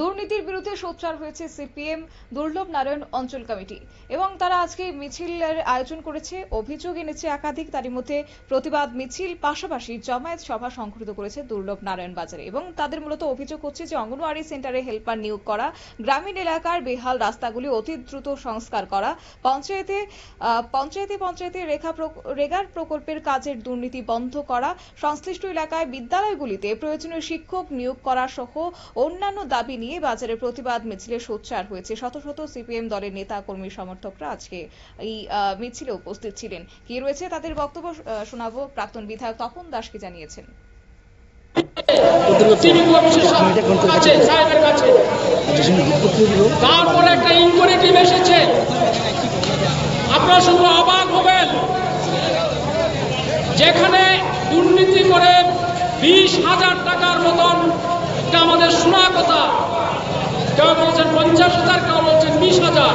দুর্নীতির বিরুদ্ধে সোচ্চার হয়েছে সিপিএম, দুর্লভ নারায়ণ অঞ্চল কমিটি। এবং তারা আজকে মিছিলের আয়োজন করেছে। অভিযোগ এনেছে একাধিক, তারই মধ্যে প্রতিবাদ মিছিল পাশাপাশি জমায়েত সভা সংঘটিত করেছে দুর্লভ নারায়ণ বাজারে। এবং তাদের মূলত অভিযোগ হচ্ছে যে অঙ্গনওয়াড়ি সেন্টারে হেল্পার নিয়োগ করা, গ্রামীণ এলাকার বেহাল রাস্তাগুলি অতি দ্রুত সংস্কার করা, পঞ্চায়েতে পঞ্চায়েতে পঞ্চায়েতে রেখা রেগার প্রকল্পের কাজের দুর্নীতি বন্ধ করা, সংশ্লিষ্ট এলাকায় বিদ্যালয়গুলিতে প্রয়োজনীয় শিক্ষক নিয়োগ করা সহ অন্যান্য দাবি নিয়ে বাজারে প্রতিবাদ মিছিলে সোচ্চার হয়েছে। শত শত সিপিএম দলের নেতা, কর্মী, সমর্থকরা আজকে এই মিছিলে উপস্থিত ছিলেন। কি রয়েছে তাদের বক্তব্য শোনাবো প্রাক্তন বিধায়ক তপন দাস কি জানিয়েছেন একটা ইনকোয়ারি এসেছে। আপনারা শুধু অবাক হবেন। যেখানে দুর্নীতি করে বিশ হাজার টাকার মতন এটা আমাদের শোনা কথা কেউ বলছেন পঞ্চাশ হাজার কেউ বলছেন বিশ হাজার।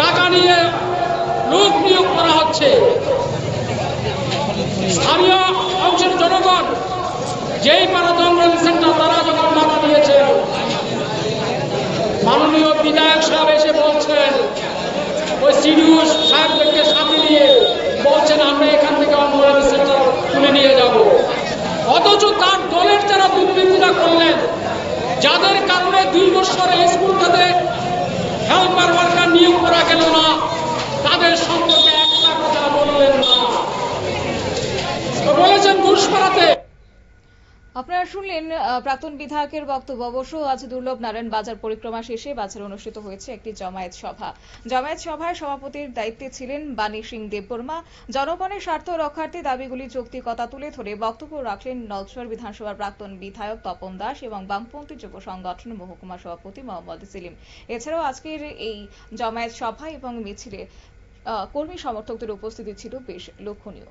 টাকা নিয়ে লোক নিয়োগ করা হচ্ছে। স্থানীয় অংশের জনগণ, যেই পাড়া দঙ্গল সেন্টার তারা যখন বাধা দিয়েছে মাননীয় বিধায়ক সাহেব এসে বলছেন, ওই সিডিও সাহেবদেরকে সাথে নিয়ে বলছেন, আমরা এখান থেকে অঙ্গনওয়াড়ি সেন্টার তুলে নিয়ে যাব। অথচ তার দলের যারা দুর্নীতিটা করলেন, যাদের কারণে দুই বছরে স্কুলটাতে হেল্পার ওয়ার্কার নিয়োগ করা গেল না, তাদের সম্পর্কে একটা কথা বললেন না। বলেছেন বলেছেন ঘুষপাড়াতে আপনারা শুনলেন প্রাক্তন বিধায়কের বক্তব্য। অবশ্য আজ দুর্লভ নারায়ণ বাজার পরিক্রমা শেষে বাজারে অনুষ্ঠিত হয়েছে একটি জমায়েত সভা। জমায়েত সভায় সভাপতির দায়িত্বে ছিলেন বাণী সিং দেববর্মা। জনগণের স্বার্থ রক্ষার্থে দাবিগুলি যৌক্তিকতা তুলে ধরে বক্তব্য রাখলেন নলছড় বিধানসভার প্রাক্তন বিধায়ক তপন দাস এবং বামপন্থী যুব সংগঠন মহকুমা সভাপতি মোহাম্মদ সেলিম। এছাড়াও আজকের এই জমায়েত সভা এবং মিছিলে কর্মী সমর্থকদের উপস্থিতি ছিল বেশ লক্ষণীয়।